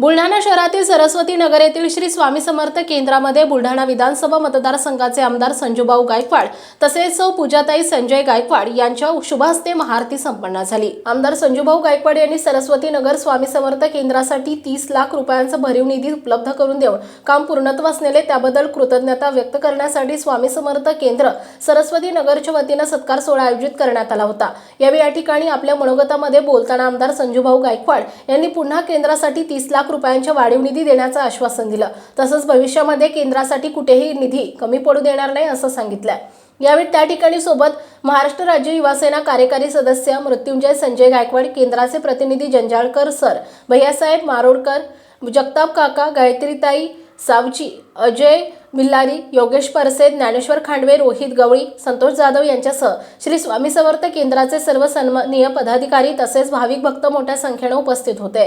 बुलढाणा शहरातील सरस्वती नगर येथील श्री स्वामी समर्थ केंद्रामध्ये बुलढाणा विधानसभा मतदारसंघाचे आमदार संजूभाऊ गायकवाड तसेच सौ पूजाताई संजय गायकवाड यांच्या शुभहस्ते महाआरती संपन्न झाली. आमदार संजूभाऊ गायकवाड यांनी सरस्वती नगर स्वामी समर्थ केंद्रासाठी तीस लाख रुपयांचा भरीव निधी उपलब्ध करून देऊन काम पूर्णत्वास नेले त्याबद्दल कृतज्ञता व्यक्त करण्यासाठी स्वामी समर्थ केंद्र सरस्वती नगरच्या वतीनं सत्कार सोहळा आयोजित करण्यात आला होता. यावेळी या ठिकाणी आपल्या मनोगतामध्ये बोलताना आमदार संजूभाऊ गायकवाड यांनी पुन्हा केंद्रासाठी तीस लाख रुपयांच्या वाढीव निधी देण्याचं आश्वासन दिलं. तसंच भविष्यामध्ये केंद्रासाठी कुठेही निधी कमी पडू देणार नाही असं सांगितलं यावेळी त्या ठिकाणी सोबत महाराष्ट्र राज्य युवासेना कार्यकारी सदस्य मृत्युंजय संजय गायकवाड केंद्राचे प्रतिनिधी जंजाळकर सर भैयासाहेब मारोडकर जगताप काका गायत्रीताई सावजी अजय बिल्लारी योगेश परसे ज्ञानेश्वर खांडवे रोहित गवळी संतोष जाधव यांच्यासह श्री स्वामी समर्थ केंद्राचे सर्व सन्माननीय पदाधिकारी तसेच भाविक भक्त मोठ्या संख्येने उपस्थित होते.